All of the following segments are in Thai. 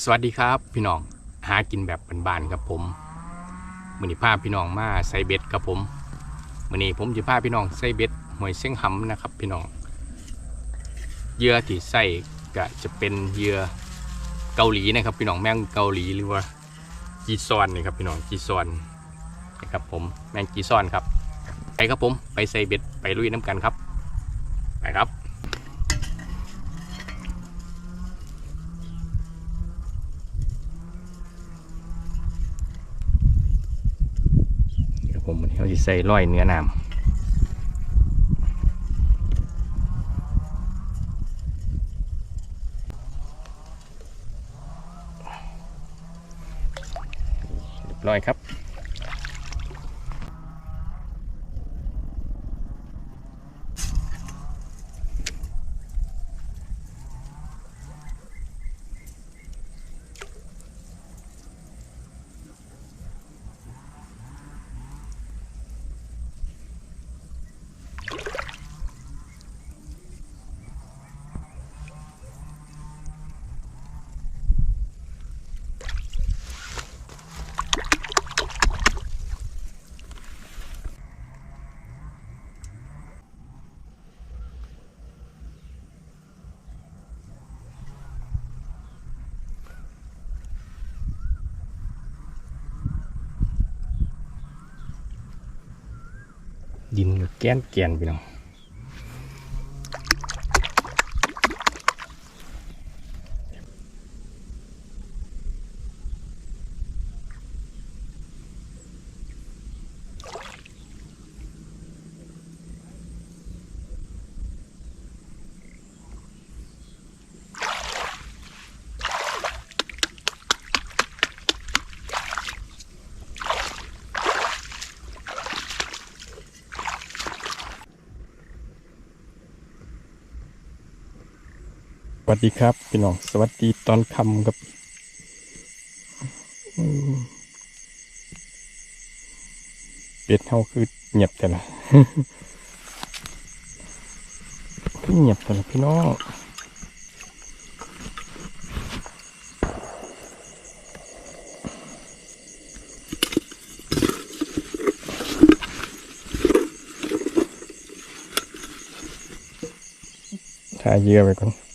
สวัสดีครับพี่น้องหากินแบบบ้านๆครับผมมือนี้พาพี่น้องมาใส่เบ็ดครับผมมือนี้ผมจะพาพี่น้องใส่เบ็ดหอยเส้งหำนะครับ พี่น้องเหยื่อที่ใส่ก็จะเป็นเหยื่อเกาหลีนะครับ พี่น้องแมงเกาหลีหรือว่าจีซอนนี่ครับพี่น้องจีซอนนะครับผมแมงจีซอนครับไปครับผมไปใส่เบ็ดไปลุยน้ำกันครับไปครับ เดี๋ยวผมเขาจะใส่ร้อยเนื้อน้ำร้อยครับ ดินกับแก้นแกนไปน้อง วัสดีครับพี่น้องสวัสดีตอนคำครับเป็ดเฮาคือเงียบแต่ละคือเงียบแต่ละพี่น้องถ่ายเยื่อไปก่อน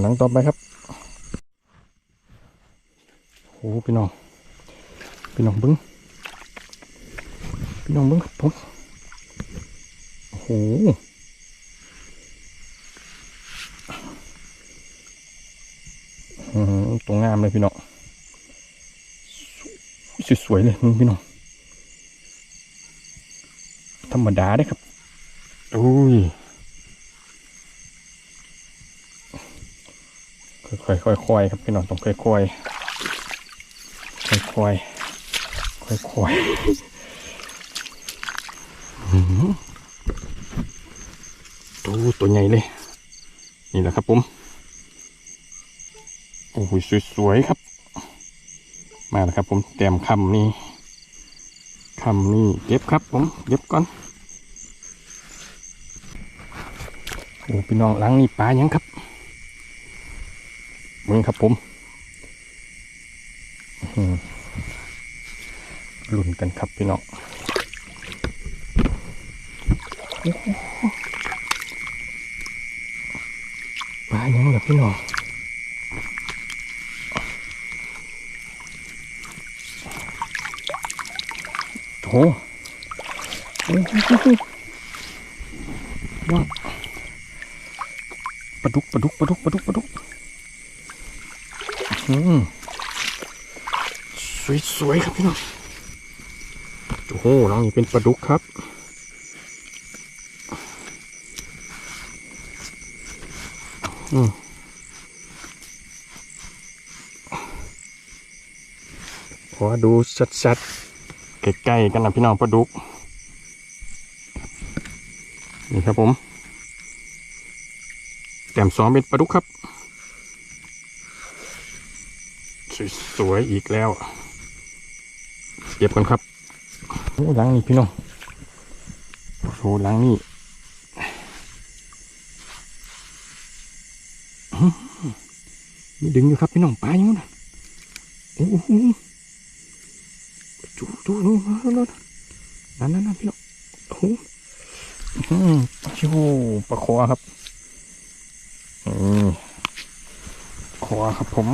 หลังต่อไปครับโอ้พี่น้องพี่น้องบิ้งพี่น้องบิ้งครับผมโอ้โหตัวงามเลยพี่น้องสสวยๆเลยพี่น้องธรรมดาได้ครับ อุ้ย ค่อยๆค่อยๆครับพี่น้องต้องค่อยๆค่อยๆค่อยๆอื้อหือตัวตัวใหญ่เลย นี่แหละครับผมโอ้โหสวยๆครับ มาแล้วครับผมเตรียมคำนี้คำนี้เก็บครับผมเก็บก่อนโอ้พี่น้องหลังนี่ปลายังครับ มึงครับผมหลุนกันครับพี่น้องปลายังเหรอพี่น้องโอ้โหว้าปลาดุกปลาดุกปลาดุกปลาดุกปลาดุก สวยๆครับพี่น้อง โอ้โหน้องนี่เป็นปลาดุกครับ อืมขอดูชัดๆใกล้ๆกันนะพี่น้องปลาดุก นี่ครับผม แต้มสองเป็นปลาดุกครับ สวยๆอีกแล้วเก็บกันครับโอ้หลังนี่พี่น้องหลังนี่มีดึงอยู่ครับพี่น้องปลาอยู่นะโอ้โหจูจูจูนั่นนั่นนั่นพี่น้องโอ้โหอื้อหือโอ้ปลาคอครับอืมคอครับผม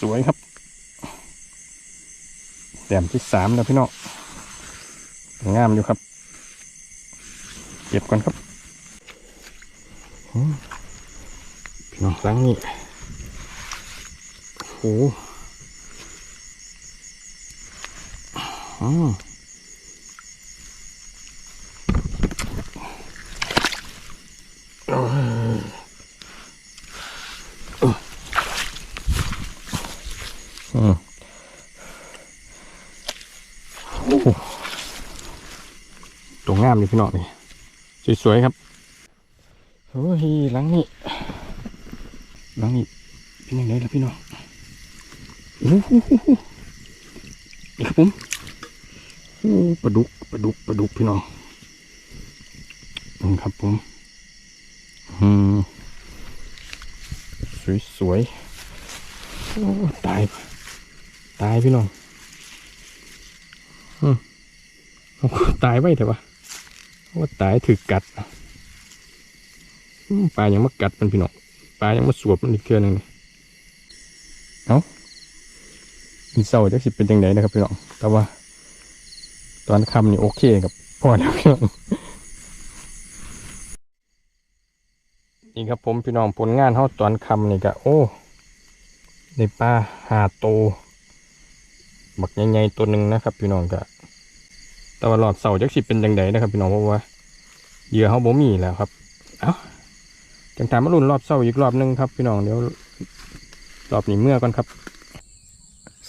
สวยๆครับแต้มที่สามแล้วพี่น้องงามอยู่ครับ เก็บก่อนครับพี่น้องล้างนี่โอ้โหอืมเอ้ยเอ้ยอืมโอ้โห ตัวงามอยู่พี่น้องนี่สวยๆครับโอ้ยหลังนี่หลังนี่เป็นยังไงล่ะพี่น้องโอ้โหนี่ครับผมโอ้ปลาดุกปลาดุกปลาดุกพี่น้องนี่ครับผมอืมสวยๆโอ้ตายตายพี่น้องอืมตายไว้แต่ว่า ว่าตายถือกัดปลายังมากัดมันพี่น้องปลายังมาสวบมันอีกเทือหนึงเอ้ามีเศร้าจะสิเป็นยังไงนะครับพี่น้องแต่ว่า ตอนคำนี่โอเคกับพ่อแล้วพี่น้องนี่ครับผมพี่น้องผลงานเขาตอนคำนี่ก็โอ้ในปลาหาโตบักใหญ่ๆตัวหนึ่งนะครับ พี่น้องก็ แต่ว่าหลอดเสาจักสิเป็นยังไงนะครับพี่น้องเพราะว่าเหยื่อเขาบ่มีแล้วครับ เอ้าจังถามมารุ่นรอบเสาอีกรอบหนึงครับพี่น้องเดี๋ยวรอบนี้เมื่อก่อนครับ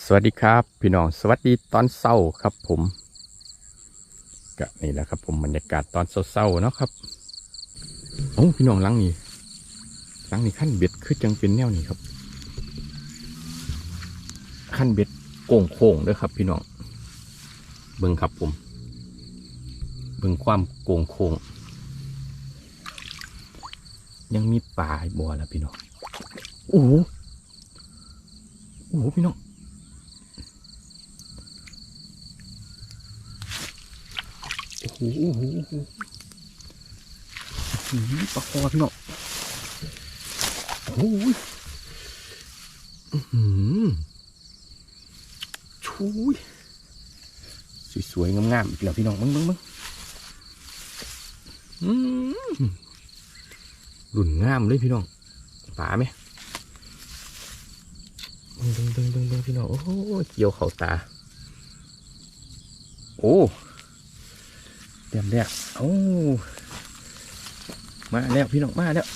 สวัสดีครับ พี่น้องสวัสดีตอนเศร้าครับ ผมก็นี่แหละครับ ผมบรรยากาศตอนเศร้าๆเนาะครับโอ้พี่น้องลังนี้ลังนี้ขั้นเบ็ดคือจังเป็นแนวนี้ครับขั้นเบ็ดโก่งโค้งด้วยครับ พี่น้องเบิ่งครับผม เบิ่งความโก่งโค้งยังมีปลาบ่อละพี่น้องโอ้โหโอ้โหพี่น้องโอ้โหโอ้โหโอ้โหอื้อหือปลาคอพี่น้องโอ้โหอื้อหือชุยสวยๆงามๆอีกแล้วพี่น้องมึงมึงมึง อืมรุ่นงามเลยพี่น้องป่าไหมเบิ่งเบิ่งเบิ่งเบิ่งพี่น้อง โอ้โหเกี่ยวเข่าตา โอ้เตรียมแล้วโอ้มาแล้วพี่น้องมาแล้ว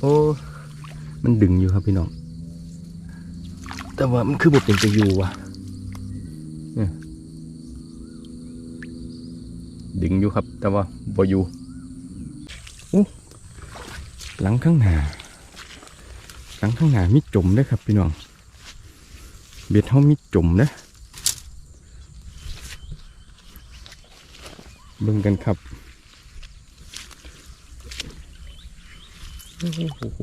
โอ้มันดึงอยู่ครับพี่น้อง แต่ว่ามันคือบุเป็นจะอยู่ว่ะเนี่ย ดึงอยู่ครับ แต่ว่าบอยู่อู้หลังข้างหน้าหลังข้างหน้ามีจมด้วยครับพี่น้องเบ็ดเขามีจมนะเบิ่งกันครับโอ้โห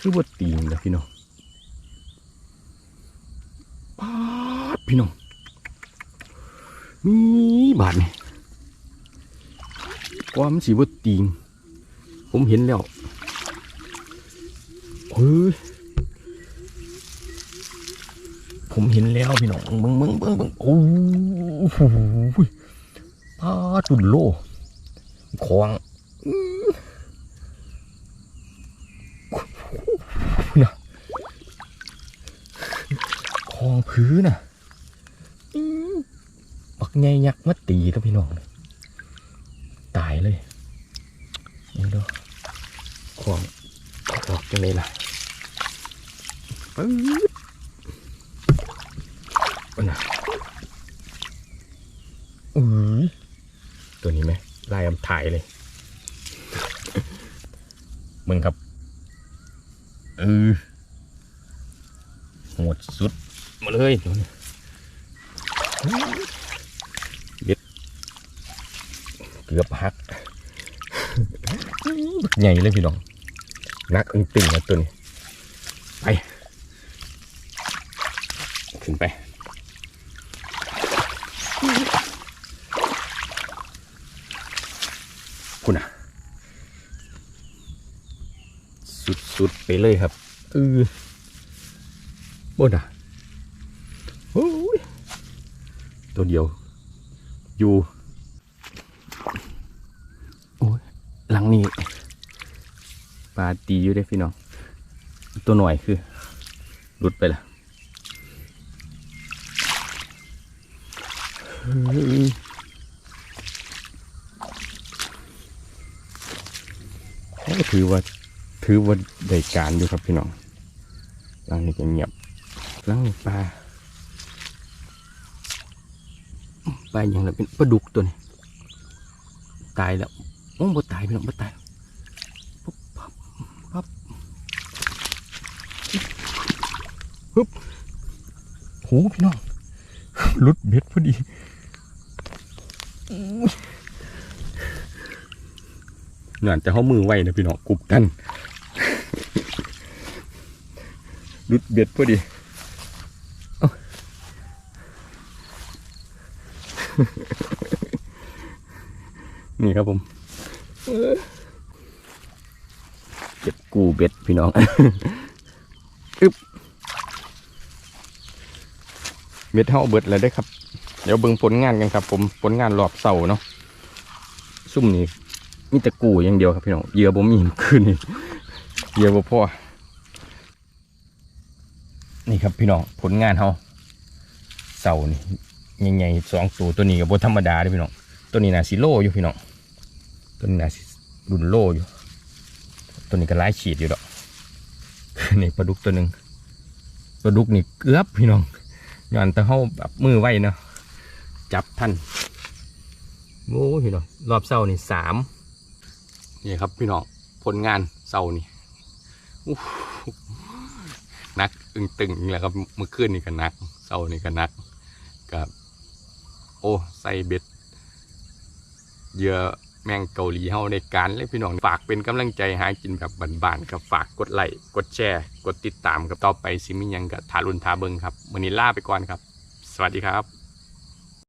คือบดตีนนะพี่น้องป๊าดพี่น้อง มีบาทนี่ความสีบดตีนผมเห็นแล้วเฮ้ยผมเห็นแล้วพี่น้องเบิ่งเบิ่งเบิ่งเบิ่งโอ้โหปาจุดโลควางนะคลองพื้นน่ะ กใหญ่ยักษ์มาตีแล้วพี่น้องตายเลยนี่ดูคลองออกจังเลยล่ะปึ๊ดอันน่ะอือตัวนี้ไหมลายอำถ่ายเลยมึงครับเออโหดสุดมาเลยตัวนี้ เบ็ด เกือบหักใหญ่เลยพี่น้องนักอึ้งตึงนะตัวนี้ไป ขึ้นไปคุณอะ สุด ๆ ไปเลยครับเออบนอะโอ้ยตัวเดียว อยู่ โอ้ย หลัง นี้ปลาตีอยู่ได้พี่น้อง ตัวหน่อยคือหลุดไปละเฮ้ยโอ้ถือว่าถือว่าได้การอยู่ครับพี่น้องหลังนี้ก็เงียบหลังนี้ปลาปลาอย่างไรเป็นปลาดุกตัวนี้ตายแล้วโอ้บ่ายพี่น้องบ่ตายปุ๊บปั๊บปั๊บฮึบโหพี่น้องลุดเบ็ดพอดีเหมือนจะเขามือไว้นะพี่น้องกุบกันลุดเบ็ดพอดีนี่ครับผม เก็บกูเบ็ดพี่น้องอึ๊บเบ็ดเท่าเบิดแล้วได้ครับ เดี๋ยวเบิ่งผลงานกันครับ ผมผลงานรอบเสาเนาะซุ่มนี่มีแต่กูอย่างเดียวครับพี่น้องเหยื่อบ่มีคืนนี่เหยื่อบ่พอนี่ครับพี่น้องผลงานเฮาเสานี่ใหญ่ๆสองตัวตัวนี้ก็บ่ธรรมดาเด้พี่น้องตัวนี้น่าสิโลอยู่พี่น้อง ตัวนี้น่าสิรุ่นโลอยู่ตัวนี้ก็ไล่ขีดอยู่ดอกนี่ปลาดุกตัวหนึ่งปลาดุกนี่เกือบพี่น้องย้อนตะเข้าแบบมือไว้เนาะจับท่านโอ้พี่น้องรอบเศร้านี่สามนี่ครับพี่น้องผลงานเศร้านี่นักอึงตึงแหละครับเมื่อคืนนี่ก็นักเศร้านี่ก็นักกับโอ้ใส่เบ็ดเยื่อ แมงเกาหลีเฮาในการเลยพี่น้องฝากเป็นกำลังใจหากินแบบบานๆครับฝากกดไลค์กดแชร์ กดติดตามกับต่อไปซิมิยังกับทารุนทาเบิงครับวันนี้ลาไปก่อนครับ สวัสดีครับ